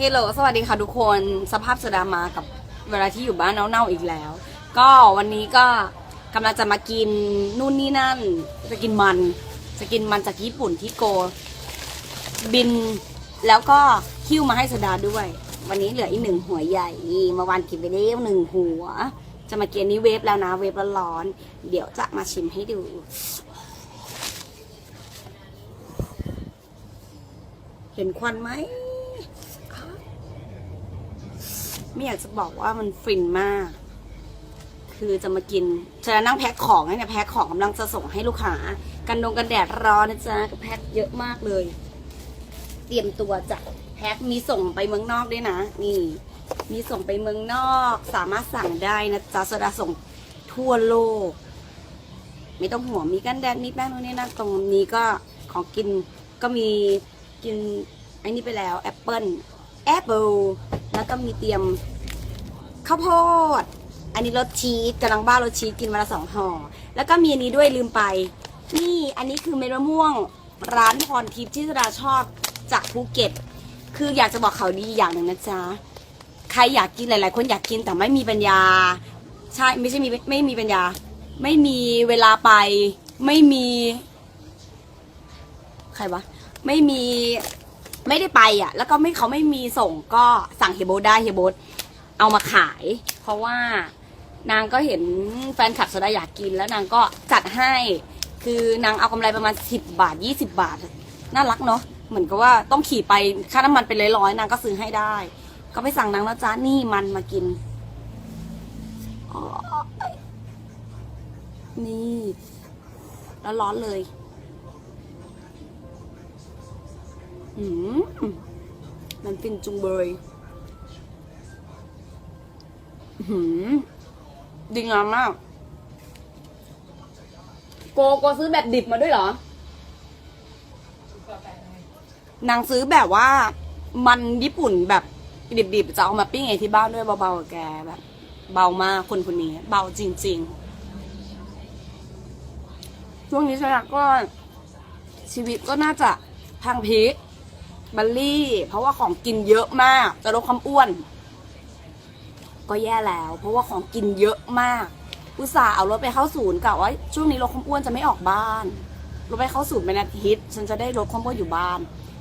เฮลโลสวัสดีค่ะทุกคนสภาพสดามากับเวลาที่อยู่บ้านเน่าๆอีกแล้ว ก็วันนี้ก็กำลังจะมากินนู่นนี่นั่น จะกินมัน จะกินมันจากญี่ปุ่นที่โก บินแล้วก็คิ้วมาให้สดาด้วย วันนี้เหลืออีกหนึ่งหัวใหญ่เมื่อวานกินไปได้หนึ่งหัว จะมากินนี้เวฟแล้วนะ เวฟร้อนเดี๋ยวจะมาชิมให้ดูเห็นควันไหม ไม่อยากจะบอกว่ามันฟินมาก คือจะมากินฉันนั่งแพ็คของเนี่ยแพ็คของกำลังจะส่งให้ลูกค้ากันดงกันแดดร้อนนะจ๊ะก็แพ็คเยอะมากเลย เตรียมตัวจะแพ็คมีส่งไปเมืองนอกด้วยนะ นี่ มีส่งไปเมืองนอก สามารถสั่งได้นะจ๊ะโซดาส่งทั่วโลก ไม่ต้องห่วงมีกันแดดมีแป้งนู่นนี่นั่นตรงนี้ก็ของกินก็มีกินไอ้นี่ไปแล้วแอปเปิลแอปเปิล แล้วก็มีเตรียมข้าวโพด อันนี้รสชีสกำลังบ้ารสชีสกินมาละสองห่อ แล้วก็มีอันนี้ด้วยลืมไป นี่อันนี้คือเม็ดมะม่วงร้านพรทิพย์ที่สดาชอบจากภูเก็ต คืออยากจะบอกเขาดีอย่างหนึ่งนะจ๊ะ ใครอยากกินหลาย ๆ คนอยากกินแต่ไม่มีปัญญา ใช่ไม่ใช่มีไม่มีปัญญา ไม่มีเวลาไป ไม่มี ใครวะ ไม่มี ไม่ได้ไปอะ แล้วก็ไม่เขาไม่มีส่งก็สั่งเฮยโบทได้เฮยโบทเอามาขาย เพราะว่านางก็เห็นแฟนคลับโซดาอยากกินแล้วนางก็จัดให้ คือนางเอากำไรประมาณสิบบาทยี่สิบาท น่ารักเนาะเหมือนกับว่าต้องขี่ไปค่าน้ำมันเป็นร้อยๆนางก็ซื้อให้ได้ ก็ไปสั่งนางแล้วจ้านี่มันมากินนี่ แล้วร้อนเลย มมันฟินจุงเบยอื้อหืมดีงามมาก โกโกซื้อแบบดิบมาด้วยเหรอ นางซื้อแบบว่า มันญี่ปุ่นแบบดิบๆจะเอามาปิ้งเองที่บ้านด้วยเบาๆกับแกแบบ เบามากคนคนนี้ เบาจริง ๆ ช่วงนี้ใช่ไหมก็ชีวิตก็น่าจะทางพีค บัลลี่ เพราะว่าของกินเยอะมาก จะลดความอ้วน ก็แย่แล้ว เพราะว่าของกินเยอะมาก อุตส่าห์เอารถไปเข้าศูนย์กะว่าช่วงนี้ลดความอ้วนจะไม่ออกบ้านรถไปเข้าศูนย์เป็นอาทิตย์ฉันจะได้ลดความอ้วนอยู่บ้าน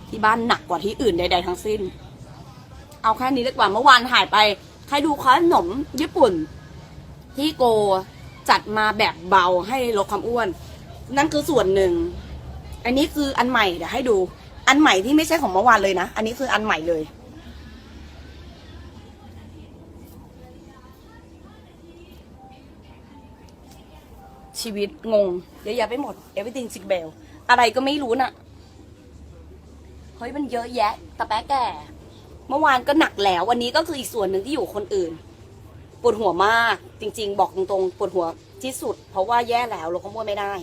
ที่บ้านหนักกว่าที่อื่นใด ๆ ทั้งสิ้น เอาแค่นี้ดีกว่าเมื่อวานถ่ายไป ใครดูขนมญี่ปุ่น ที่โกจัดมาแบบเบาให้ลดความอ้วน นั่นคือส่วนหนึ่ง อันนี้คืออันใหม่เดี๋ยวให้ดู อันใหม่ที่ไม่ใช่ของเมื่อวานเลยนะ อันนี้คืออันใหม่เลย ชีวิตงงเยอะแยะไปหมด everything sick bell อะไรก็ไม่รู้น่ะ เฮ้ยมันเยอะแยะตะแป๊ะแก่ เมื่อวานก็หนักแล้ว วันนี้ก็คืออีกส่วนหนึ่งที่อยู่คนอื่น ปวดหัวมาก จริง ๆ บอกตรงๆ ปวดหัวที่สุด เพราะว่าแย่แล้วเราก็มั่วไม่ได้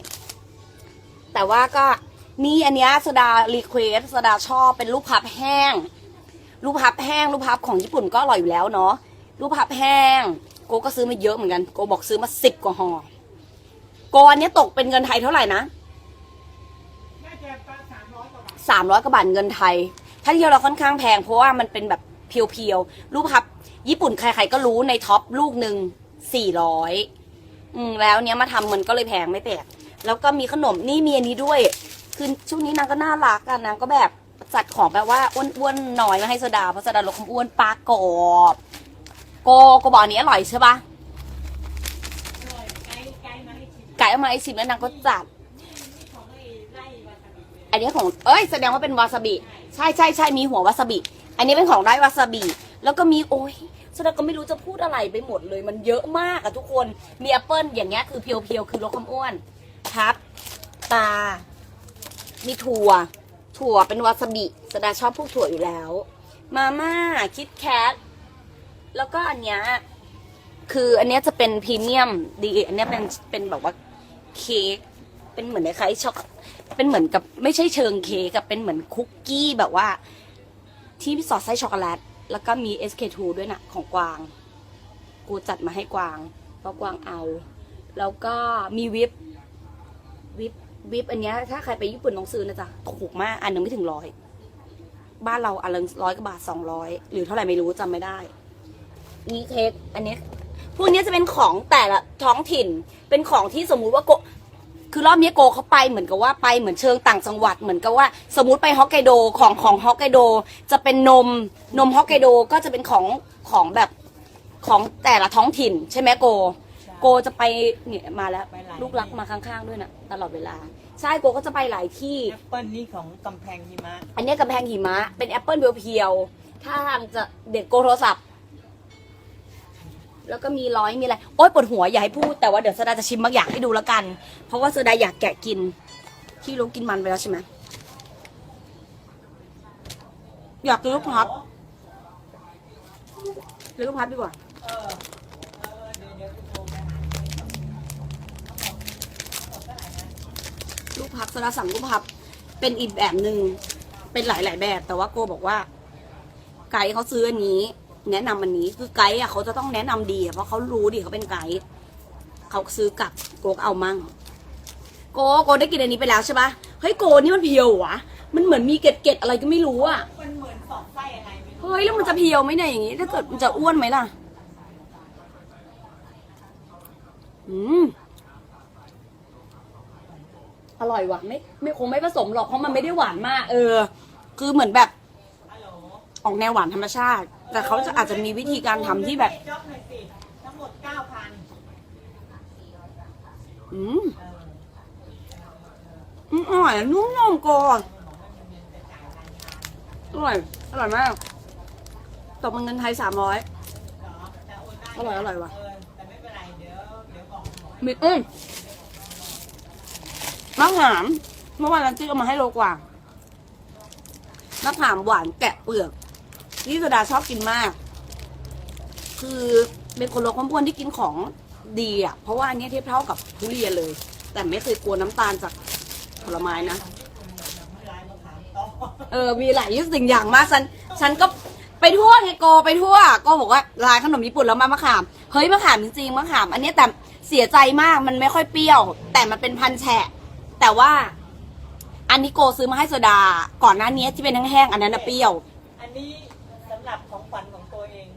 แต่ว่าก็ นี่อันเนี้ยสดารีเควสสดาชอบเป็นรูปพับแห้ง รูปพับแห้ง รูปพับของญี่ปุ่นก็อร่อยอยู่แล้วเนาะรูปพับแห้ง โกก็ซื้อมาเยอะเหมือนกันโกบอกซื้อมาสิบกว่าห่อโกอันเนี้ยตกเป็นเงินไทยเท่าไหร่นะสามร้อยกว่าบาทสามร้อยกว่าบาทเงินไทย ถ้าเที่ยวเราค่อนข้างแพงเพราะว่ามันเป็นแบบเพียวๆรูปพับ ญี่ปุ่นใครๆก็รู้ในท็อปลูกหนึ่งสี่ร้อยแล้วเนี้ยมาทำมันก็เลยแพงไม่แปลกแล้วก็มีขนมนี่มีอันนี้ด้วย คือช่วงนี้นางก็น่ารักกันนางก็แบบจัดของแบบว่าอ้วนๆหน่อยมาให้โซดาเพราะโซดาลดความอ้วนปลากรอบโกโกบอกอันนี้อร่อยใช่ปะอร่อยไกด์ไกด์มาให้ชิมไก่เอามาไอชิมแล้วนางก็จัดของไอ้ไล่วาซาบิอันนี้ของเอ้ยแสดงว่าเป็นวาซาบิ ใช่ใช่ใช่มีหัววาซาบิ อันนี้เป็นของไร่วาซาบิ แล้วก็มีโอ้ยแสดงก็ไม่รู้จะพูดอะไรไปหมดเลย มันเยอะมากอะทุกคน มีแอปเปิลอย่างเงี้ยคือเพียวๆคือลดความอ้วน ครับ ตา มีถั่ว ถั่วเป็นวาซาบิสดาชอบพวกถั่วอยู่แล้ว มาม่าคิดแคทแล้วก็อันเนี้ยคืออันเนี้ยจะเป็นพรีเมียมดี อันเนี้ยเป็นเป็นแบบว่าเค้กเป็นเหมือนคล้ายช็อกเป็นเหมือนกับไม่ใช่เชิงเค้กกับเป็นเหมือนคุกกี้แบบว่า ที่สอดไส้ช็อกโกแลตแล้วก็มี SK2 ด้วยนะของกวาง กูจัดมาให้กวางเพราะกวางเอา แล้วก็มีวิป วิปอันเนี้ยถ้าใครไปญี่ปุ่นต้องซื้อนะจ๊ะถูกมากอันหนึ่งไม่ถึงร้อยบ้านเราอันละร้อยกว่าบาทสองร้อยหรือเท่าไหร่ไม่รู้จำไม่ได้นี่เค้กอันนี้พวกนี้จะเป็นของแต่ละท้องถิ่น เป็นของที่สมมุติว่าโก คือรอบนี้โกเขาไปเหมือนกับว่าไปเหมือนเชิงต่างจังหวัดเหมือนกับว่า สมมติไปฮอกไกโดของของฮอกไกโดจะเป็นนมนมฮอกไกโดก็จะเป็นของของแบบของแต่ละท้องถิ่น ใช่ไหมโก โกจะไปเนี่ยมาแล้วลูกรักมาข้างๆด้วยนะตลอดเวลา ใช่โกก็จะไปหลายที่ แอปเปิลนี่ของกำแพงหิมะ อันเนี้ยกำแพงหิมะ เป็นแอปเปิลเพียวๆถ้าทางจะเด็ดโกโทรศัพท์ แล้วก็มีร้อยมีอะไร โอ๊ยปวดหัวอย่าให้พูด แต่ว่าเดี๋ยวสดาจะชิมบางอย่างให้ดูแล้วกัน เพราะว่าสดาอยากแกะกิน ที่รู้กินมันไปแล้วใช่ไหมอยากกินลูกพับเลือกลูกพับดีกว่า เออ เออ เดี๋ยวเดี๋ยวโทรไปหา ลูกพับสดาสั่งลูกพับ เป็นอีกแบบหนึ่งเป็นหลาย ๆ แบบ แต่ว่าโกบอกว่า ไกด์เขาซื้ออันนี้ แนะนำอันนี้คือไกด์อะเขาจะต้องแนะนำดีอะเพราะเขารู้ดิเขาเป็นไกด์เขาซื้อกลับโกก็เอามั่ง โกโกได้กินอันนี้ไปแล้วใช่ปะเฮ้ยโกนี่มันเพียววะมันเหมือนมีเกล็ดๆอะไรก็ไม่รู้อะมันเหมือนสอดไส้อะไรไม่รู้เฮ้ยแล้วมันจะเพียวไหมเนี่ยอย่างงี้ถ้าเกิดมันจะอ้วนไหมล่ะ อืม อร่อยว่ะไม่ไม่คงไม่ผสมหรอกเพราะมันไม่ได้หวานมาก เออ คือเหมือนแบบฮัลโหลออกแนวหวานธรรมชาติ แต่เขาจะอาจจะมีวิธีการทำที่แบบจ็อบหน่อยสิทั้งหมดเก้าพันอืมอืมอร่อยอะนุ่มนมกอนอร่อย อร่อยมาก ตกเป็นเงินไทยสามร้อยเหรอแต่โอนได้อร่อย อร่อยว่ะเออแต่ไม่เป็นไร เดี๋ยว เดี๋ยวบอกหมอมีอื มะขามเมื่อวานนันจี้เอามาให้โลกว่า มะขามหวานแกะเปลือกนี่สดาชอบกินมาก คือเป็นคนโลดความอ้วนที่กินของดีอะ เพราะว่าอันนี้เทียบเท่ากับทุเรียนเลย แต่ไม่เคยกลัวน้ำตาลจากผลไม้นะ เออ มีหลายสิ่งอย่างมากฉัน ฉันก็ไปทั่วไงโกไปทั่วก็บอกว่าร้านขนมญี่ปุ่นแล้วมามะขาม เฮ้ยมะขามจริงๆมะขาม อันนี้แต่เสียใจมากมันไม่ค่อยเปรี้ยว แต่มันเป็นพันแฉะ แต่ว่า อันนี้โกซื้อมาให้โซดา ก่อนหน้านี้ที่เป็นแห้งๆอันนั้นน่ะเปรี้ยว อันนี้สำหรับของขวัญของตัวเอง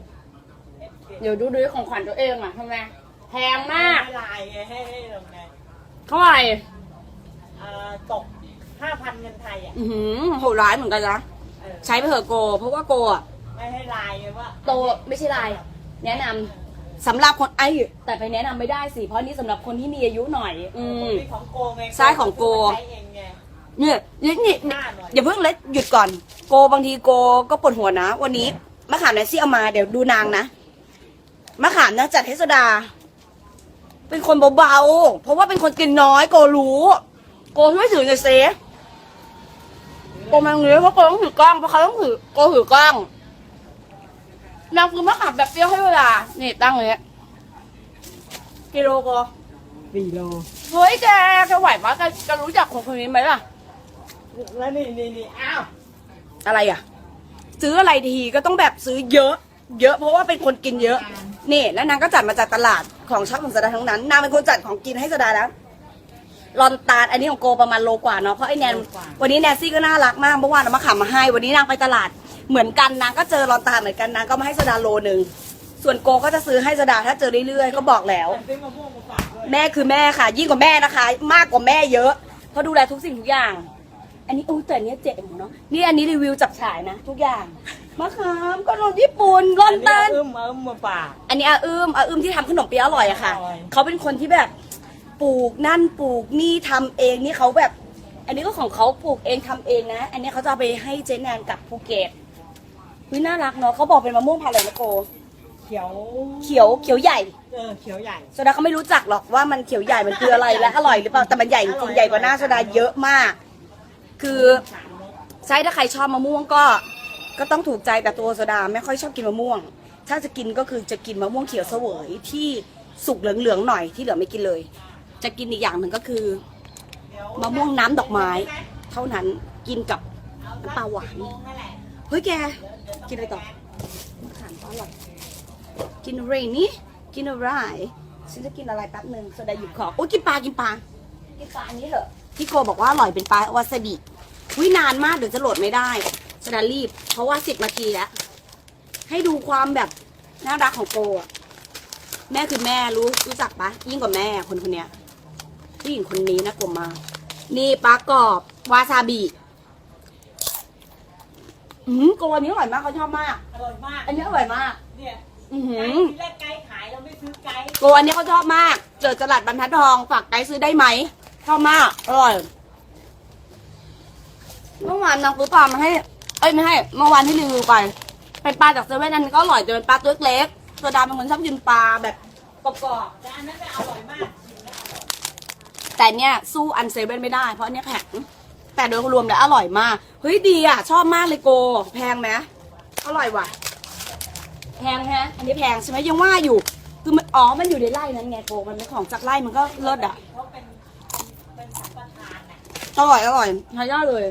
FK เดี๋ยวดูดูของขวัญตัวเองอะทำไมแพงมากไม่ลายไงให้ให้ลงไงเท่าไหร่เอ่อตกห้าพันเงินไทยอะอือหือโหดร้ายเหมือนกันนะเออใช้ไปเถอะโก เพราะว่าโกอะไม่ให้ลายไงว่า โตไม่ใช่ลายแนะนำ สำหรับคนไอ้แต่ไปแนะนำไม่ได้สิเพราะนี่สำหรับคนที่มีอายุหน่อย อืมนี่ของโกไงใช่ของโก ใช้เองไง เนี่ยนี่นี่หน้าหน่อย อย่าเพิ่งเล็ดหยุดก่อน โกบางทีโกก็ปวดหัวนะ วันนี้มะขามแนนซี่เอามาเดี๋ยวดูนางนะมะขามนะจัดให้สดา เป็นคนเบาๆเพราะว่าเป็นคนกินน้อยโกรู้ โกช่วยถือหน่อยเซโกมาเงื้อเพราะโกต้องถือกล้องเพราะเขาต้องถือโกถือกล้อง นางคือมะขามแบบเปรี้ยวให้เวลา นี่ตั้งอย่างเงี้ยกิโลโกสี่โลเฮ้ยแกแกไหวปะแกแกรู้จักคนคนนี้ไหมล่ะ แล้วนี่นี่นี่อ้าวอะไรอะ ซื้ออะไรทีก็ต้องแบบซื้อเยอะ เยอะเพราะว่าเป็นคนกินเยอะ นี่แล้วนางก็จัดมาจากตลาดของชอบของสดาทั้งนั้น นางเป็นคนจัดของกินให้สดาแล้วลอนตาลอันนี้ของโกประมาณโลกว่าเนาะเพราะไอ้แนนวันนี้แนนซี่ก็น่ารักมากเมื่อวานเอามาขำมาให้ วันนี้นางไปตลาด เหมือนกันนางก็เจอลอนตาลเหมือนกันนางก็มาให้สดาโลหนึ่งส่วนโกก็จะซื้อให้สดาถ้าเจอเรื่อยๆก็บอกแล้ว ซื้อมะม่วงมาฝากด้วยแม่คือแม่ค่ะ ยิ่งกว่าแม่นะคะ มากกว่าแม่เยอะเพราะดูแลทุกสิ่งทุกอย่าง อันนี้อู้แต่อันเนี้ยเจ๋งเนาะนี่อันนี้รีวิวจับฉายนะ ทุกอย่างมะขามขนมญี่ปุ่นร่อนอันนี้ตันอึ้มเอาอึ้มมาฝาก อันนี้อาอึ้มอาอึ้มที่ทำขนมเปี๊ยะอร่อยอะค่ะ อร่อย เขาเป็นคนที่แบบปลูกนั่นปลูกนี่ทำเองนี่เขาแบบ อันนี้ก็ของเขาปลูกเองทำเองนะ อันนี้เขาจะเอาไปให้เจ๊แนนกับภูเก็ต วิน่ารักเนาะเขาบอกเป็นมะม่วงพันธุ์อะไรนะโก เขียวเขียวเขียวใหญ่เออเขียวใหญ่โซดาเขาไม่รู้จักหรอกว่ามันเขียวใหญ่มันคืออะไรและอร่อยหรือเปล่าแต่มันใหญ่จริงๆใหญ่กว่าหน้าโซดาเยอะมาก คือสามรสใช่ถ้าใครชอบมะม่วงก็ ก็ต้องถูกใจแต่ตัวโซดาไม่ค่อยชอบกินมะม่วง ถ้าจะกินก็คือจะกินมะม่วงเขียวเสวยที่สุกเหลืองๆหน่อยที่เหลือไม่กินเลย จะกินอีกอย่างหนึ่งก็คือเดี๋ยวมะม่วงน้ำดอกไม้ เท่านั้นกินกับน้ำปลาหวาน โมงนั่นแหละเฮ้ยแก กินอะไรต่อมะขามก็อร่อย กินอะไรนี่กินอะไรฉันจะกินอะไรแป๊บหนึ่งโซดาหยิบของโอ้ยกินปลากินปลากินปลาอันนี้เหรอะที่โกบอกว่าอร่อยเป็นปลาวาซาบิวินานมากเดี๋ยวจะโหลดไม่ได้ฉะนั้นรีบ เพราะว่าสิบนาทีแล้ว ให้ดูความแบบน่ารักของโกอะแม่คือแม่รู้รู้จักปะยิ่งกว่าแม่คนคนเนี้ยผู้หญิงคนนี้นะกลมมากนี่ปลากรอบวาซาบิ อืมโกอันนี้อร่อยมากเขาชอบมาก อร่อยมากอันนี้อร่อยมาก เนี่ยอือหืไกอด์ทีแรกไกด์ขายเราไม่ซื้อไกด์โกอันนี้เขาชอบมาก เจอจลัดบรรทัดทองฝากไกด์ซื้อได้ไหมชอบมาก อร่อย เมื่อวานนางซื้อปลามาให้ เอ้ยไม่ให้ เมื่อวานที่รีวิวไป เป็นปลาจากเซเว่นอันนี้ก็อร่อยแต่เป็นปลาตัวเล็กโซดาเป็นคนชอบกินปลาแบบกรอบแต่อันนั้นจะอร่อยมากชิมแล้วอร่อยๆแต่เนี่ยสู้อันเซเว่นไม่ได้ เพราะอันเนี้ยแข็ง แต่โดยรวมแล้วอร่อยมาก เฮ้ยดีอะ ชอบมากเลยโก แพงไหมอร่อยว่ะ แพงฮะ อันนี้แพงใช่ไหมยังว่าอยู่ คือมันอ๋อ มันอยู่ในไร่นั้นไงโก มันเป็นของจากไร่มันก็เลิศอะเพราะเป็นเป็นสัมปทานน่ะอร่อยอร่อยทานยอดเลย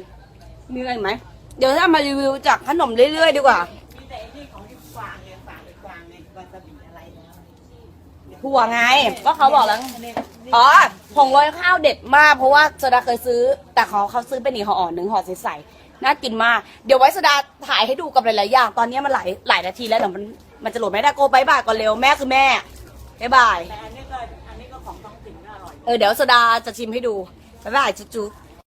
มีอะไรอีกไหม เดี๋ยวถ้ามารีวิวจากขนมเรื่อยๆดีกว่ามีแต่ไอ้นี่ของที่กวางเนี่ยฝากไอ้กวางไงวาซาบิอะไรเนี่ยถั่วไง ก็เขาบอกแล้วนนี้นี่ อ๋อผงโรยข้าวเด็ดมากเพราะว่าโซดาเคยซื้อ แต่เขาเขาซื้อเป็นอีกห่ออ่อนหนึ่งห่อใสๆน่ากินมาก เดี๋ยวไว้โซดาถ่ายให้ดูกับหลายๆอย่าง ตอนนี้มันหลายหลายนาทีแล้วเดี๋ยวมันมันจะโหลดไม่ได้โกบายบายก่อนเร็วแม่คือแม่บายบายแต่อันนี้ก็อันนี้ก็ของท้องถิ่นก็อร่อย เออเดี๋ยวโซดาจะชิมให้ดูบายบายจุ๊บๆ